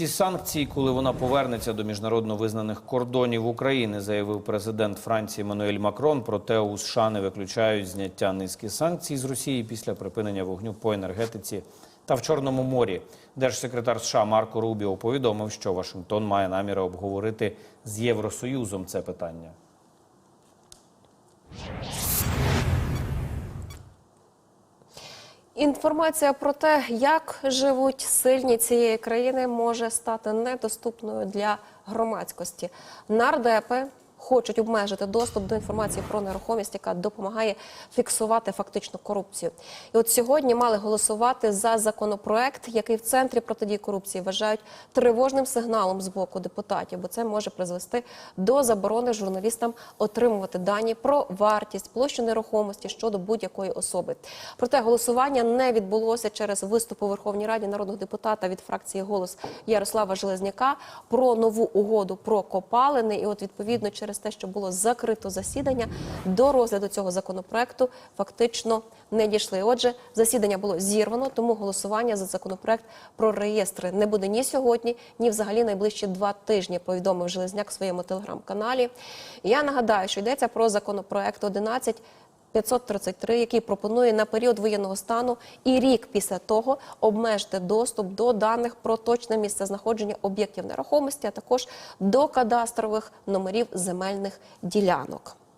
всі санкції, коли вона повернеться до міжнародно визнаних кордонів України, заявив президент Франції Мануель Макрон. Проте у США не виключають зняття низки санкцій з Росії після припинення вогню по енергетиці та в Чорному морі. Держсекретар США Марко Рубіо повідомив, що Вашингтон має наміри обговорити з Євросоюзом це питання. Інформація про те, як живуть сильні цієї країни, може стати недоступною для громадськості. Нардепи хочуть обмежити доступ до інформації про нерухомість, яка допомагає фіксувати фактичну корупцію. І от сьогодні мали голосувати за законопроект, який в центрі протидії корупції вважають тривожним сигналом з боку депутатів, бо це може призвести до заборони журналістам отримувати дані про вартість площу нерухомості щодо будь-якої особи. Проте голосування не відбулося через виступ у Верховній Раді народного депутата від фракції голос Ярослава Железняка про нову угоду про копалини. І от відповідно через те, що було закрито засідання, до розгляду цього законопроекту фактично не дійшли. Отже, засідання було зірвано, тому голосування за законопроект про реєстри не буде ні сьогодні, ні взагалі найближчі два тижні. Повідомив Железняк в своєму телеграм-каналі. Я нагадаю, що йдеться про законопроект 11 533, який пропонує на період воєнного стану і рік після того обмежити доступ до даних про точне місце знаходження об'єктів нерухомості, а також до кадастрових номерів земельних ділянок.